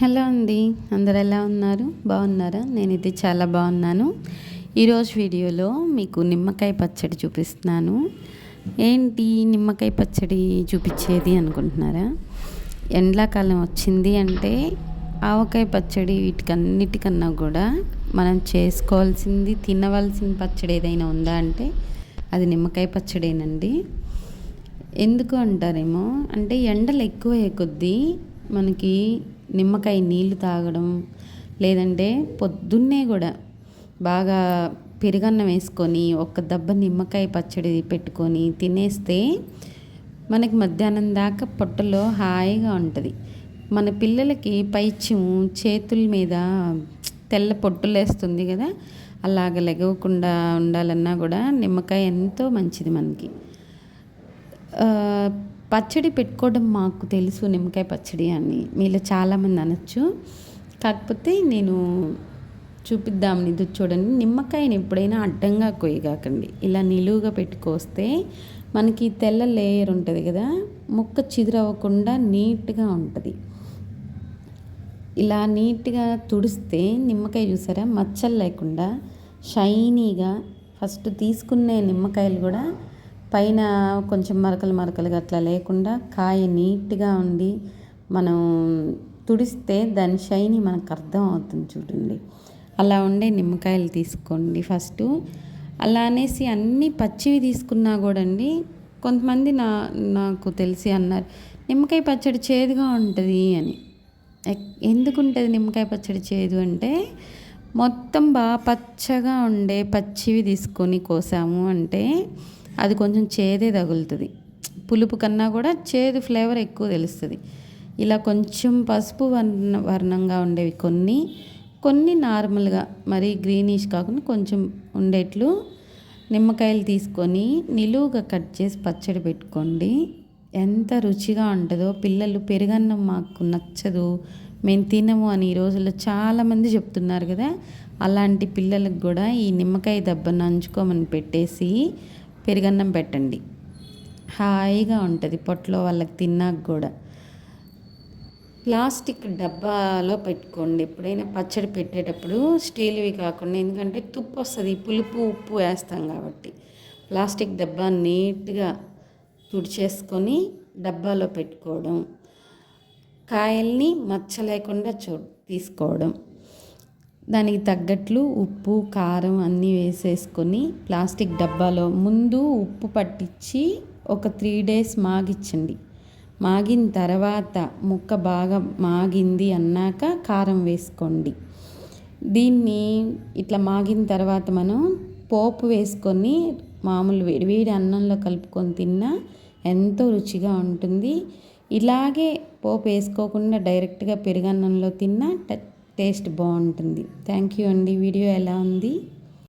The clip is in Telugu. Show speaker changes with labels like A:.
A: హలో అండి అందరు ఎలా ఉన్నారు? బాగున్నారా? నేనైతే చాలా బాగున్నాను. ఈరోజు వీడియోలో మీకు నిమ్మకాయ పచ్చడి చూపిస్తున్నాను. ఏంటి నిమ్మకాయ పచ్చడి చూపించేది అనుకుంటున్నారా? ఎండాకాలం వచ్చింది అంటే ఆవకాయ పచ్చడి వీటికన్నిటికన్నా కూడా మనం చేసుకోవాల్సింది తినవలసిన పచ్చడి ఏదైనా ఉందా అంటే అది నిమ్మకాయ పచ్చడేనండి. ఎందుకు అంటారేమో? అంటే ఎండలు ఎక్కువ కొద్దీ మనకి నిమ్మకాయ నీళ్ళు తాగడం లేదంటే పొద్దున్నే కూడా బాగా పెరుగన్నం వేసుకొని ఒక్క దెబ్బ నిమ్మకాయ పచ్చడి పెట్టుకొని తినేస్తే మనకి మధ్యాహ్నం దాకా పొట్టలో హాయిగా ఉంటుంది. మన పిల్లలకి పైచ్యం చేతుల మీద తెల్ల పొట్టులేస్తుంది కదా అలాగ లెగవకుండా ఉండాలన్నా కూడా నిమ్మకాయ ఎంతో మంచిది మనకి. పచ్చడి పెట్టుకోవడం మాకు తెలుసు నిమ్మకాయ పచ్చడి అని. మీలో చాలామంది అనొచ్చు. కాకపోతే నేను చూపిద్దాం ఇది చూడండి. నిమ్మకాయని ఎప్పుడైనా అడ్డంగా కొయ్యగాకండి. ఇలా నిలువుగా పెట్టుకొస్తే మనకి తెల్ల లేయర్ ఉంటుంది కదా ముక్క చిదురవ్వకుండా నీట్గా ఉంటుంది. ఇలా నీట్గా తుడిస్తే నిమ్మకాయ చూసారా? మచ్చలు లేకుండా షైనీగా ఫస్ట్ తీసుకునే నిమ్మకాయలు కూడా పైన కొంచెం మరకలు మరకలుగా అట్లా లేకుండా కాయ నీట్గా ఉండి మనం తుడిస్తే దాని షైని మనకు అర్థం అవుతుంది చూడండి. అలా ఉండే నిమ్మకాయలు తీసుకోండి ఫస్ట్. అలా అనేసి అన్నీ పచ్చివి తీసుకున్నా కూడా అండి కొంతమంది నా నాకు తెలిసి అన్నారు నిమ్మకాయ పచ్చడి చేదుగా ఉంటుంది అని. ఎందుకు ఉంటుంది నిమ్మకాయ పచ్చడి చేదు అంటే మొత్తం బాగా పచ్చగా ఉండే పచ్చివి తీసుకొని కోసాము అంటే అది కొంచెం చేదే తగులుతుంది. పులుపు కన్నా కూడా చేదు ఫ్లేవర్ ఎక్కువ తెలుస్తుంది. ఇలా కొంచెం పసుపు వర్ణ వర్ణంగా ఉండేవి కొన్ని కొన్ని నార్మల్గా మరీ గ్రీనిష్ కాకుండా కొంచెం ఉండేట్లు. నిమ్మకాయలు తీసుకొని నిలువుగా కట్ చేసి పచ్చడి పెట్టుకోండి. ఎంత రుచిగా ఉంటుందో పిల్లలు పెరుగన్నం మాకు నచ్చదు. మేము తినము అని ఈ రోజుల్లో చాలామంది చెప్తున్నారు కదా. అలాంటి పిల్లలకు కూడా ఈ నిమ్మకాయ దెబ్బను నంచుకోమని పెట్టేసి పెరుగన్నం పెట్టండి. హాయిగా ఉంటుంది పొట్టలో వాళ్ళకి తిన్నాక కూడా. ప్లాస్టిక్ డబ్బాలో పెట్టుకోండి. ఎప్పుడైనా పచ్చడి పెట్టేటప్పుడు స్టీల్వి కాకుండా ఎందుకంటే తుప్పు వస్తుంది పులుపు ఉప్పు వేస్తాం కాబట్టి. ప్లాస్టిక్ డబ్బా నీట్గా తుడిచేసుకొని డబ్బాలో పెట్టుకోవడం. కాయల్ని మచ్చ లేకుండా చూ తీసుకోవడం. దానికి తగ్గట్లు ఉప్పు కారం అన్నీ వేసేసుకొని ప్లాస్టిక్ డబ్బాలో ముందు ఉప్పు పట్టించి ఒక త్రీ డేస్ మాగిచ్చండి. మాగిన తర్వాత ముక్క బాగా మాగింది అన్నాక కారం వేసుకోండి. దీన్ని ఇట్లా మాగిన తర్వాత మనం పోపు వేసుకొని మామూలు వేడివేడి అన్నంలో కలుపుకొని తిన్నా ఎంతో రుచిగా ఉంటుంది. ఇలాగే పోపు వేసుకోకుండా డైరెక్ట్గా పెరుగన్నంలో తిన్నా టేస్ట్ బాగుంటుంది. థ్యాంక్ యూ అండి. వీడియో ఎలా ఉంది?